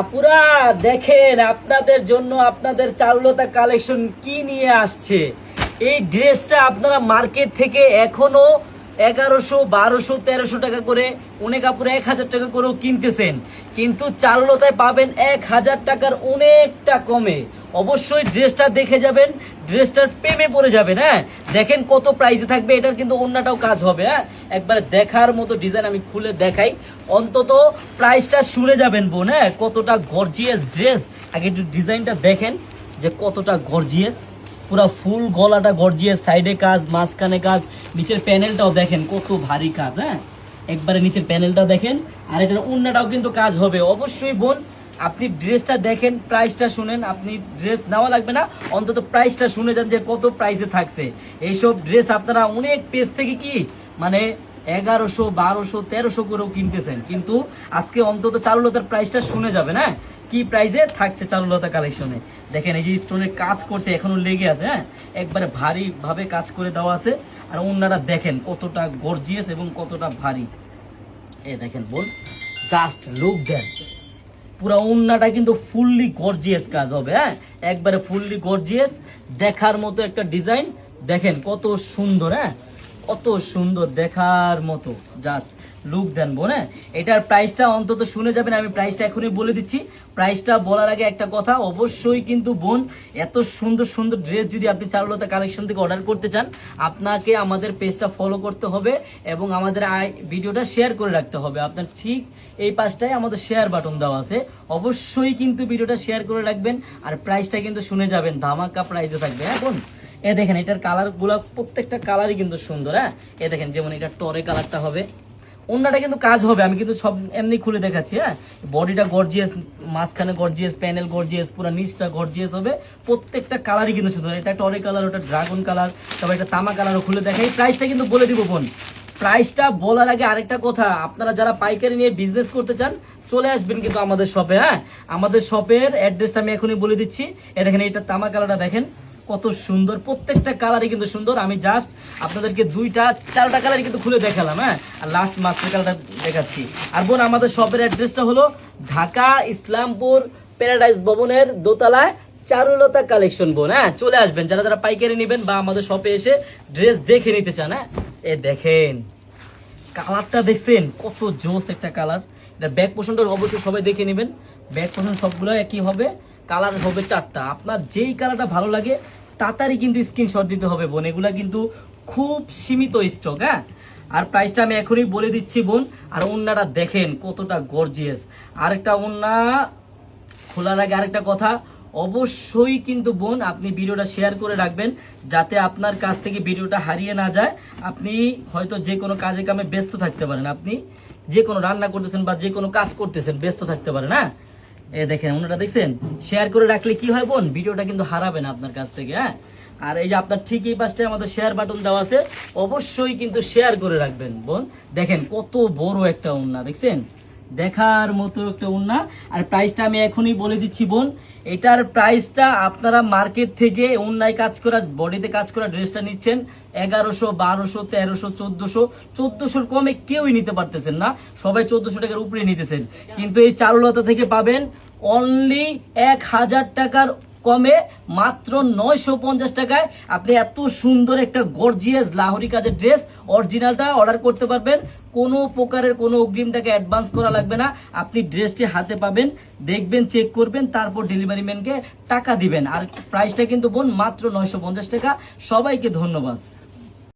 আপুরা, দেখেন আপনাদের জন্য আপনাদের চারুলতা কালেকশন কি নিয়ে আসছে? এই ড্রেসটা আপনারা মার্কেট থেকে এখনও এগারোশো, বারোশো, তেরোশো টাকা করে অনেক আপুরে এক হাজার টাকা করেও কিনতেছেন। কিন্তু চারুলতায় পাবেন এক হাজার টাকার অনেকটা কমে। অবশ্যই ড্রেসটা দেখে যাবেন, ড্রেসটার প্রেমে পড়ে যাবেন হ্যাঁ? দেখেন কত প্রাইসে থাকবে, এটার কিন্তু অন্যটাও কাজ হবে হ্যাঁ? একবার দেখার মতো ডিজাইন আমি খুলে দেখাই। অন্তত প্রাইসটা শুনে যাবেন বোন হ্যাঁ? কতটা গর্জিয়াস ড্রেস আগে একটু ডিজাইনটা দেখেন যে কতটা গর্জিয়াস পুরো ফুল গলাটা গর্জিয়ে সাইডে কাজ, মাঝখানে কাজ, নিচের প্যানেলটাও দেখেন, কত ভারী কাজ হ্যাঁ? একবারে নিচের প্যানেলটা দেখেন, আর এটার অন্যটাও কিন্তু কাজ হবে। অবশ্যই বোন, আপনি ড্রেসটা দেখেন, প্রাইসটা শুনেন, আপনি ড্রেস নেওয়া লাগবে না, অন্তত প্রাইসটা শুনে যান যে কত প্রাইসে থাকছে। এইসব ড্রেস আপনারা অনেক পেজ থেকে কি মানে এগারোশো, বারোশো, তেরোশো করেও কিনতেছেন। কিন্তু আজকে অন্তত চারুলতার প্রাইসটা শুনে যাবে, না? কি প্রাইসে থাকছে চারুলতা কালেকশনে দেখেন, এই যে স্টোনের কাজ করছে, এখনও লেগে আছে হ্যাঁ? একবারে ভারী ভাবে কাজ করে দেওয়া আছে। আর অন্যরা দেখেন কতটা গর্জিয়াস এবং কতটা ভারী। এ দেখেন বল জাস্ট লুক দেন পুরো উন্নাটা কিন্তু ফুললি গর্জিয়াস কাজ হবে হ্যাঁ? একবারে ফুললি গর্জিয়াস দেখার মতো একটা ডিজাইন দেখেন কত সুন্দর হ্যাঁ? কত সুন্দর দেখার মতো। জাস্ট লুক দেন বোন হ্যাঁ? এটার প্রাইসটা অন্তত শুনে যাবেন, আমি প্রাইসটা এখনই বলে দিচ্ছি। প্রাইসটা বলার আগে একটা কথা, অবশ্যই কিন্তু বোন, এত সুন্দর সুন্দর ড্রেস যদি আপনি চারুলতা কালেকশন থেকে অর্ডার করতে চান, আপনাকে আমাদের পেজটা ফলো করতে হবে এবং আমাদের ভিডিওটা শেয়ার করে রাখতে হবে। আপনার ঠিক এই পাশটায় আমাদের শেয়ার বাটন দেওয়া আছে। অবশ্যই কিন্তু ভিডিওটা শেয়ার করে রাখবেন, আর প্রাইসটা কিন্তু শুনে যাবেন, ধামাকা প্রাইসে থাকবে হ্যাঁ বোন? এ দেখেন, এটার কালারগুলা প্রত্যেকটা কালারই কিন্তু সুন্দর হ্যাঁ? এ দেখেন, যেমন এটা টরে কালারটা হবে। অন্যটা কিন্তু কাজ হবে, আমি কিন্তু সব এমনি খুলে দেখাচ্ছি হ্যাঁ? বডিটা গর্জিয়াস মাঝখানে গর্জিয়াস প্যানেল গর্জিয়াস পুরো নিচটা গর্জিয়াস হবে। প্রত্যেকটা কালারই কিন্তু সুন্দর। এটা টরে কালার ওটা ড্রাগন কালার তারপর একটা তামা কালারও খুলে দেখাই। প্রাইসটা কিন্তু বলে দিব বোন। প্রাইসটা বলার আগে আরেকটা কথা, আপনারা যারা পাইকারি নিয়ে বিজনেস করতে চান, চলে আসবেন কিন্তু আমাদের শপে হ্যাঁ? আমাদের শপের অ্যাড্রেসটা আমি এখনই বলে দিচ্ছি। এ দেখেন, এটা তামা কালারটা দেখেন। কত সুন্দর, প্রত্যেকটা কালারই কিন্তু সুন্দর। আমি জাস্ট আপনাদেরকে দুইটা, চারটা কালারই কিন্তু খুলে দেখালাম হ্যাঁ? আর লাস্ট মাস্টার কালারটা দেখাচ্ছি। আর বোন, আমাদের শপের অ্যাড্রেসটা হলো ঢাকা ইসলামপুর প্যারাডাইস ভবনের দোতলায় চারুলতা কালেকশন বোন হ্যাঁ? চলে আসবেন। যারা যারা পাইকারি নেবেন বা আমাদের শপে এসে ড্রেস দেখে নিতে চান হ্যাঁ? এ দেখেন কালারটা দেখছেন? কত জোস একটা কালার এটা ব্যাক পোষণটা অবশ্যই সবাই দেখে নেবেন। ব্যাক পোষণ সবগুলো একই হবে। কালার হবে চারটা। আপনার যেই কালারটা ভালো লাগে তাড়াতাড়ি কিন্তু স্ক্রিনশট দিতে হবে, বোন। এগুলা কিন্তু খুব সীমিত স্টক হ্যাঁ? আর প্রাইসটা আমি এখনই বলে দিচ্ছি, বোন। আর ওন্নাটা দেখেন কতটা গর্জিয়াস আরেকটা ওন্না খোলার আগে আরেকটা কথা, অবশ্যই কিন্তু, বোন, আপনি ভিডিওটা শেয়ার করে রাখবেন, যাতে আপনার কাছ থেকে ভিডিওটা হারিয়ে না যায়। আপনি হয়তো যে কোনো কাজে কামে ব্যস্ত থাকতে পারেন। আপনি যে কোনো রান্না করতেছেন বা যে কোনো কাজ করতেছেন, ব্যস্ত থাকতে পারেন হ্যাঁ? এ দেখেন, ওনারা দেখছেন? শেয়ার করে রাখলে কি হয় বোন? ভিডিওটা কিন্তু হারাবে না আপনার কাছ থেকে হ্যাঁ? আর এই যে আপনার ঠিক এই পাশটায় আমাদের শেয়ার বাটন দেওয়া আছে, অবশ্যই কিন্তু শেয়ার করে রাখবেন বোন। দেখেন, কত বড় একটা ওনা দেখছেন? দেখার মতো একটা উন্না আর প্রাইসটা আমি এখনই বলে দিচ্ছি, বোন। এটার প্রাইসটা আপনারা মার্কেট থেকে অন্যায় কাজ করা বডিতে কাজ করা ড্রেসটা নিচ্ছেন এগারোশো, বারোশো, তেরোশো, চোদ্দোশো। চোদ্দশোর কমে কেউই নিতে পারতেছেন না। সবাই চোদ্দোশো টাকার উপরে নিতেছেন। কিন্তু এই চারুলতা থেকে পাবেন অনলি এক হাজার টাকার কমে মাত্র নয়শো পঞ্চাশ টাকায়। আপনি এত সুন্দর একটা গর্জিয়াস লাহরি কাজের ড্রেস অরিজিনালটা অর্ডার করতে পারবেন। কোনো প্রকারের কোনো অগ্রিমটাকে অ্যাডভান্স করা লাগবে না। আপনি ড্রেসটি হাতে পাবেন, দেখবেন চেক করবেন, তারপর ডেলিভারি ম্যানকে টাকা দিবেন। আর প্রাইসটা কিন্তু বোন মাত্র নয়শো পঞ্চাশ টাকা। সবাইকে ধন্যবাদ।